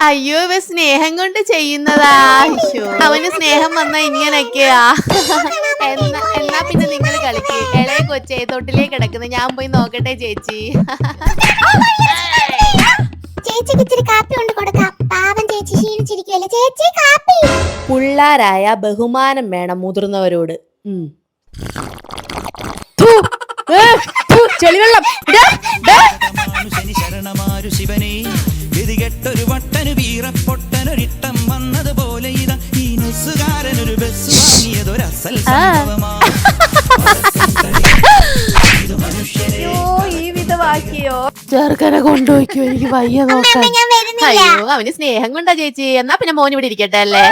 അയ്യോ ഇവ സ്നേഹം കൊണ്ട് ചെയ്യുന്നതാ അവന് സ്നേഹം വന്ന ഇങ്ങനൊക്കെയാ എന്നാ എന്നാ പിന്നെ നിങ്ങൾ കളിക്ക് ഇളയ കൊച്ചേ തൊട്ടിലേ കിടക്കുന്നു ഞാൻ പോയി നോക്കട്ടെ ചേച്ചി ചേച്ചിക്ക് ഇച്ചിരി കാപ്പി കൊണ്ട് കൊടുക്കാം പാവം ചേച്ചി ക്ഷീണിച്ചിരിക്കുവല്ലേ ചേച്ചി പിള്ളാരായ ബഹുമാനം വേണം മുതിർന്നവരോട്. ചെളിവെള്ളം. ഗതികെട്ടൊരു വട്ടന് വീറപ്പൊട്ടനൊരിട്ടം വന്നതുപോലെ ഇതാ ഈ ബസ് വാങ്ങിയതൊരസൽ ചെറുക്കനെ കൊണ്ടുപോയിക്കോ എനിക്ക് വയ്യ നോക്കാൻ. അയ്യോ അവന് സ്നേഹം കൊണ്ടാ ചേച്ചി. എന്നാ പിന്നെ മോൻ ഇവിടെ ഇരിക്കട്ടെ അല്ലേ?